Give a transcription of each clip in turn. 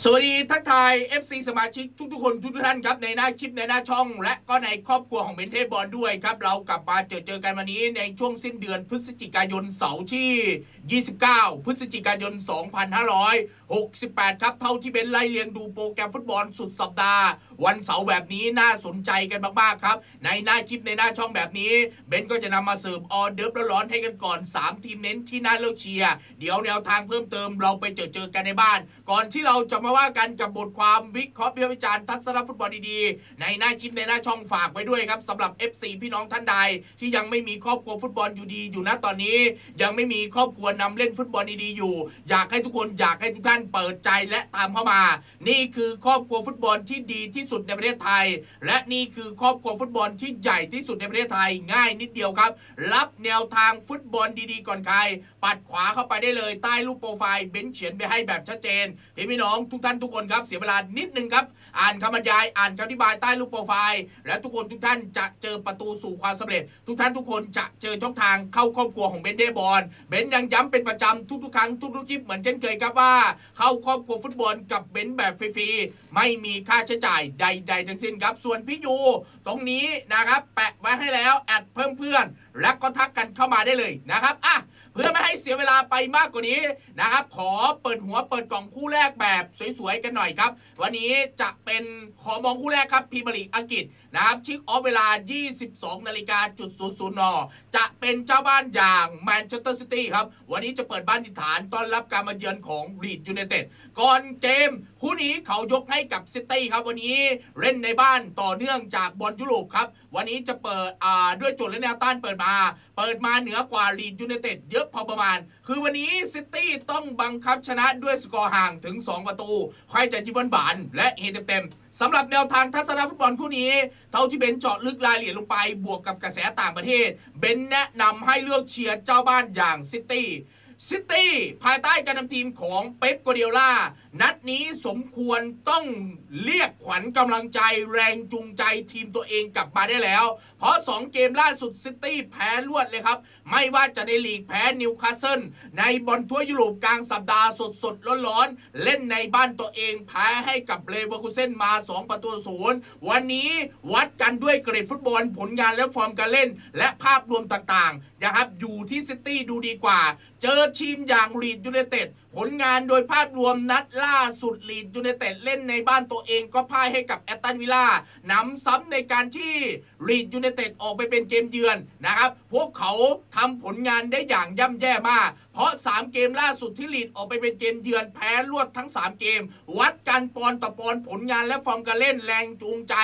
สวัสดีทักทาย FC สมาชิกทุกๆคนทุกๆท่านครับในหน้าคลิปในหน้าช่อง และก็ในครอบครัวของเบนเทบอลด้วยครับ เรากลับมาเจอเจอกันวันนี้ในช่วงสิ้นเดือนพฤศจิกายนเสาร์ที่ 29 พฤศจิกายน 2568 ครับเท่าที่เบนไล่เรียงดูโปรแกรมฟุตบอลสุดสัปดาห์ วันเสาร์แบบนี้น่าสนใจกันมากๆครับ ในหน้าคลิปในหน้าช่องแบบนี้เบนก็จะนำมาเสิร์ฟออเดิร์ฟร้อนๆให้กันก่อน 3 ทีมเน้นที่น่าเลือกเชียร์เดี๋ยวแนวทางเพิ่มเติมเราไปเจอเจอกันในบ้าน ก่อนที่เราจะมาว่ากันกับบทความวิเคราะห์วิจารณ์ทัศนฟุตบอลดีๆ ในหน้าคลิปในหน้าช่องฝากไว้ด้วยครับสำหรับ FC พี่น้องท่านใด ที่ยังไม่มีครอบครัวฟุตบอลอยู่ดีอยู่นะตอนนี้ ยังไม่มีครอบครัวนำเล่นฟุตบอลดีๆอยู่ อยากให้ทุกคนอยากให้ทุกท่านเปิดใจและตามเข้ามา นี่คือครอบครัวฟุตบอลที่ดีที่สุดในประเทศไทย และนี่คือครอบครัวฟุตบอลที่ใหญ่ที่สุดในประเทศไทยง่ายนิดเดียวครับ รับแนวทางฟุตบอลดีๆ ก่อนใคร ปัดขวาเข้าไปได้เลยใต้รูปโปรไฟล์เบนเขียนไปให้แบบชัดเจนพี่น้องทุกท่านทุกคนครับเสียเวลานิดนึงครับ อ่านคำบรรยาย อ่านคำอธิบายใต้รูปโปรไฟล์ และทุกคนทุกท่านจะเจอประตูสู่ความสำเร็จ ทุกท่านทุกคนจะเจอช่องทางเข้าครอบครัวของเบนเดบอลเบนยังย้ำเป็นประจำทุกๆครั้งทุกๆคลิปเหมือนเช่นเคยครับว่า เข้าครอบครัวฟุตบอลกับเบนแบบฟรีๆไม่มีค่าใช้จ่ายใด ๆ ทั้งสิ้นครับ ส่วนพี่ยูตรงนี้นะครับแปะไว้ให้แล้วแอดเพิ่มเพื่อน แล้วก็ทักกันเข้ามาได้เลยนะครับอะ เพื่อไม่ให้เสียเวลาไปมากกว่านี้นะครับขอเปิดหัวเปิดกล่องคู่แรกแบบสวยๆกันหน่อยครับ วันนี้จะเป็นขอมองคู่แรกครับพีบริอังกฤษ นะครับชิคออฟเวลา 22 นาฬิกาจุด00นจะเป็นเจ้าบ้านอย่างแมนเชสเตอร์ซิตี้ครับ วันนี้จะเปิดบ้านที่ฐานต้อนรับการมาเยือนของลีดยูไนเต็ดก่อนเกม คู่นี้เขายกให้กับซิตี้ครับ วันนี้เล่นในบ้านต่อเนื่องจากบอลยุโรปครับ วันนี้จะเปิดอ่าด้วยโจทย์และแนวต้านเปิดมา เปิดมาเหนือกว่าลีดยูไนเต็ดเยอะพอประมาณ คือวันนี้ซิตี้ต้องบังคับชนะด้วยสกอร์ห่างถึง 2 ประตู ใครจะจิ้มหวานและเฮเต็ม สำหรับแนวทางทัศนฟุตบอลคู่นี้ เท่าที่เบนเจาะลึกรายละเอียดลงไปบวกกับกระแสต่างประเทศ เบนแนะนำให้เลือกเชียร์เจ้าบ้านอย่างซิตี้ ซิตี้ภายใต้การนำทีมของเป๊ปกัวเดียล่า นัดนี้สมควรต้องเรียกขวัญกำลังใจแรงจูงใจทีมตัวเองกลับมาได้แล้ว เพราะ 2 เกมล่าสุดซิตี้แพ้รวดเลยครับ ไม่ว่าจะในลีกแพ้นิวคาสเซิลในบอลทั่วยุโรปกลางสัปดาห์สดสดๆร้อนๆ เล่นในบ้านตัวเองแพ้ให้กับเลเวอร์คูเซนมา 2 ประตูศูนย์วันนี้วัดกันด้วยเกรดฟุตบอลผลงานและฟอร์มการเล่น และภาพรวมต่างๆนะครับอยู่ที่ซิตี้ดูดีกว่า เจอทีมอย่างลีดยูไนเต็ดผลงานโดยภาพรวมนัดล่าสุดลีดยูไนเต็ดเล่นในบ้านตัวเองก็พ่ายให้กับแอตตันวิลล่านำซ้ำในการที่ลีดยูไนเต็ดออกไปเป็นเกมเยือนนะครับ พวกเขาทำผลงานได้อย่างย่ำแย่มาก เพราะ 3 เกมล่าสุดที่ลีดออกไปเป็นเกมเยือนแพ้รวดทั้ง 3 เกม วัดกันปอนต่อปอนผลงานและฟอร์มการเล่นแรงจูงใจ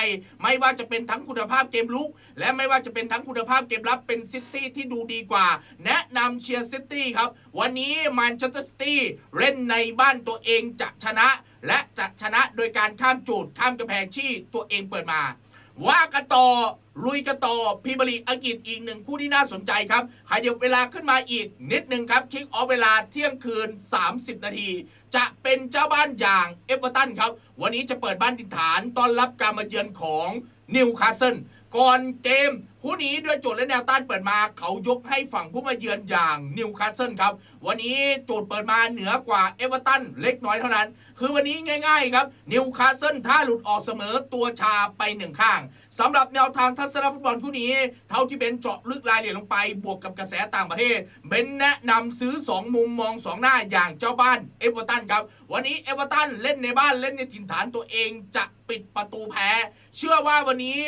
ไม่ว่าจะเป็นทั้งคุณภาพเกมลุก และไม่ว่าจะเป็นทั้งคุณภาพเกมรับเป็นซิตี้ที่ดูดีกว่า แนะนำเชียร์ซิตี้ครับวันนี้แมนเชสเตอร์ซิตี้เล่นในบ้านตัวเองจะชนะ และจะชนะโดยการข้ามจูดข้ามกำแพงที่ตัวเองเปิดมา ว่ากันต่อลุยกันต่อพรีเมียร์ลีอังกฤษอีกหนึ่งคู่ที่น่าสนใจครับขยับเวลาขึ้นมาอีกนิดหนึ่งครับคิกออฟเวลาเที่ยงคืน 30 นาที จะเป็นเจ้าบ้านอย่างเอเวอร์ตันครับ วันนี้จะเปิดบ้านติดฐานต้อนรับการมาเยือนของนิวคาสเซิลก่อนเกมคู่นี้ด้วยโจทย์และแนวต้านเปิดมา เขายกให้ฝั่งผู้มาเยือนอย่างนิวคาสเซิลครับ วันนี้โจทย์เปิดมาเหนือกว่าเอเวอร์ตันเล็กน้อยเท่านั้น คือวันนี้ง่ายๆครับนิวคาสเซิลถ้าหลุดออกเสมอตัวชาไปหนึ่งข้างสำหรับแนวทางทัศนฟุตบอลคู่นี้ เท่าที่เบนเจาะลึกรายละเอียดลงไป บวกกับกระแสต่างประเทศเบนแนะนำซื้อ 2 มุมมอง 2 หน้าอย่างเจ้าบ้านเอเวอร์ตันครับวันนี้เอเวอร์ตันเล่นในบ้านเล่นในถิ่นฐานตัวเองจะปิดประตูแพ้ เชื่อว่าวันนี้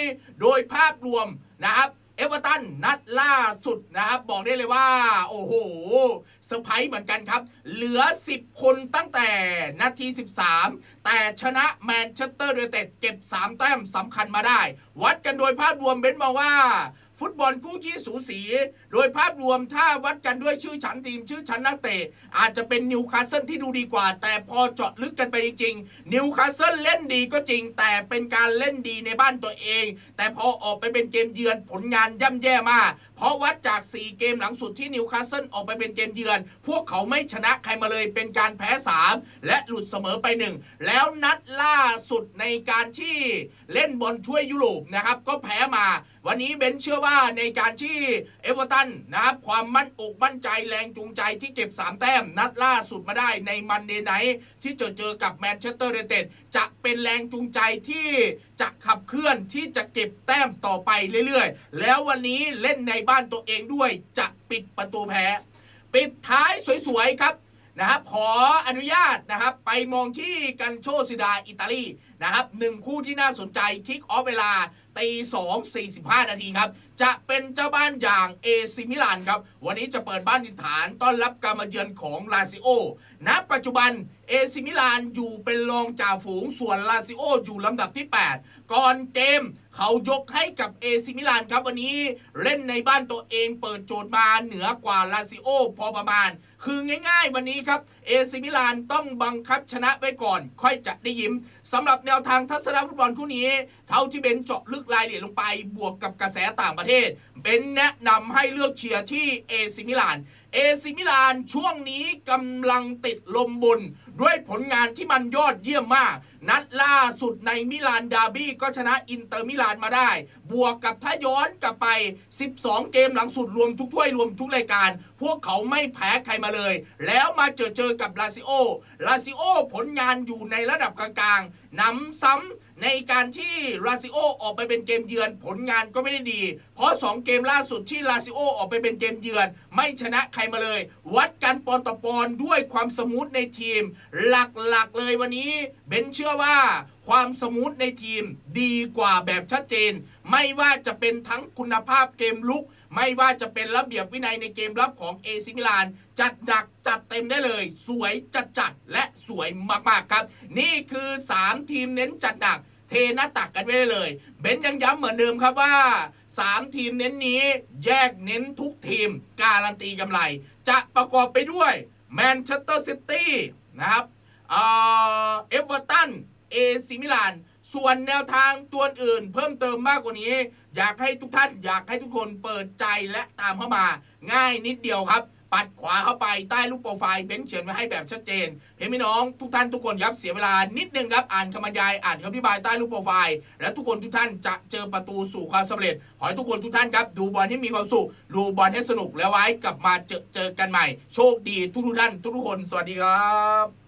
โดยภาพรวม นะครับเอเวอร์ตันนัดล่าสุดนะครับ บอกได้เลยว่า โอ้โหเซอร์ไพรส์เหมือนกันครับ เหลือ 10 คนตั้งแต่นาที 13 แต่ชนะแมนเชสเตอร์ยูไนเต็ดเก็บ 3 แต้มสำคัญมาได้ วัดกันโดยภาพรวมเบนซ์มองว่า ฟุตบอลคู่ขี้สูสี โดยภาพรวมถ้าวัดกันด้วยชื่อชั้นทีมชื่อชั้นนักเตะอาจจะเป็นนิวคาสเซิลที่ดูดีกว่า แต่พอเจาะลึกกันไปจริงๆนิวคาสเซิลเล่นดีก็จริง แต่เป็นการเล่นดีในบ้านตัวเอง แต่พอออกไปเป็นเกมเยือนผลงานย่ำแย่มาก เพราะวัดจาก 4 เกมหลังสุดที่นิวคาสเซิลออกไปเป็นเกมเยือน พวกเขาไม่ชนะใครมาเลยเป็นการแพ้ 3 และหลุดเสมอไป 1 แล้วนัดล่าสุดในการที่เล่นบอลช่วยยุโรปนะครับ ก็แพ้มา วันนี้เบนเชื่อว่าในการที่เอเวอร์ตันนะครับ ความมั่นอกมั่นใจแรงจูงใจที่เก็บ 3 แต้ม นัดล่าสุดมาได้ในมันเดย์ไนท์ที่เจอเจอกับแมนเชสเตอร์ยูไนเต็ดจะเป็นแรงจูงใจที่จะขับเคลื่อนที่จะเก็บแต้มต่อไปเรื่อยๆ แล้ววันนี้เล่นในบบ้านตัวเองด้วยจะปิดประตูแพ้ ปิดท้ายสวยๆครับนะครับ ขออนุญาตนะครับ ไปมองที่กันโชซิดาอิตาลีนะครับหนึ่งคู่ที่น่าสนใจคิกออฟเวลาตีสองสี่สิบห้านาทีครับ จะเป็นเจ้าบ้านอย่างเอซิมิลานครับ วันนี้จะเปิดบ้านดินฐานต้อนรับการมาเยือนของลาซิโอ ณ ปัจจุบันเอซิมิลานอยู่เป็นรองจ่าฝูงส่วนลาซิโออยู่ลำดับที่ 8 ก่อนเกมเขายกให้กับเอซิมิลานครับวันนี้เล่นในบ้านตัวเองเปิดโจทย์มาเหนือกว่าลาซิโอพอประมาณ คือง่ายๆ วันนี้ครับเอซิมิลานต้องบังคับชนะไว้ก่อน ค่อยจะได้ยิ้มสำหรับแนวทางทัศนฟุตบอลคู่นี้ เท่าที่เบนเจาะลึกรายละเอียดลงไปบวกกับกระแสต่างประเทศเบนแนะนำให้เลือกเชียร์ที่เอซิมิลานเอซิมิลานช่วงนี้กำลังติดลมบน ด้วยผลงานที่มันยอดเยี่ยมมาก นัดล่าสุดในมิลานดาร์บี้ก็ชนะอินเตอร์มิลานมาได้ บวกกับถ้าย้อนกลับไป 12 เกมหลังสุดรวมทุกถ้วยรวมทุกรายการ พวกเขาไม่แพ้ใครมาเลย แล้วมาเจอเจอกับลาซิโอลาซิโอผลงานอยู่ในระดับกลางๆนำซ้ำ ในการที่ลาซิโอออกไปเป็นเกมเยือนผลงานก็ไม่ได้ดี เพราะ 2 เกมล่าสุดที่ลาซิโอออกไปเป็นเกมเยือน ไม่ชนะใครมาเลย วัดกันปอนต่อปอนด้วยความสมูทในทีม หลักๆเลยวันนี้เบนเชื่อว่าความสมูทในทีมดีกว่าแบบชัดเจน ไม่ว่าจะเป็นทั้งคุณภาพเกมลุก ไม่ว่าจะเป็นระเบียบวินัยในเกมรับของเอซิมิลาน จัดหนักจัดเต็มได้เลย สวยจัดจัดและสวยมากๆครับ นี่คือ 3 ทีมเน้นจัดหนัก เทหน้าตักกันไว้ได้เลย เบนยังย้ำเหมือนเดิมครับว่า 3 ทีมเน้นนี้แยกเน้นทุกทีม การันตีกำไร จะประกอบไปด้วยแมนเชสเตอร์ซิตี้นะครับเอ่อเอเวอร์ตันเอซิมิลานส่วนแนวทางตัวอื่น เพิ่มเติมมากกว่านี้ อยากให้ทุกท่านอยากให้ทุกคนเปิดใจและตามเข้ามา ง่ายนิดเดียวครับ ปัดขวาเข้าไปใต้รูปโปรไฟล์เบนเขียนไว้ให้แบบชัดเจนเห็นไหมน้องทุกท่านทุกคนครับเสียเวลานิดนึงครับอ่านคำบรรยายอ่านคำอธิบายใต้รูปโปรไฟล์และทุกคนทุกท่านจะเจอประตูสู่ความสำเร็จขอให้ทุกคนทุกท่านครับดูบอลให้มีความสุขดูบอลให้สนุกแล้วไว้กลับมาเจอเจอกันใหม่ โชคดีทุกทุกท่านทุกทุกคน สวัสดีครับ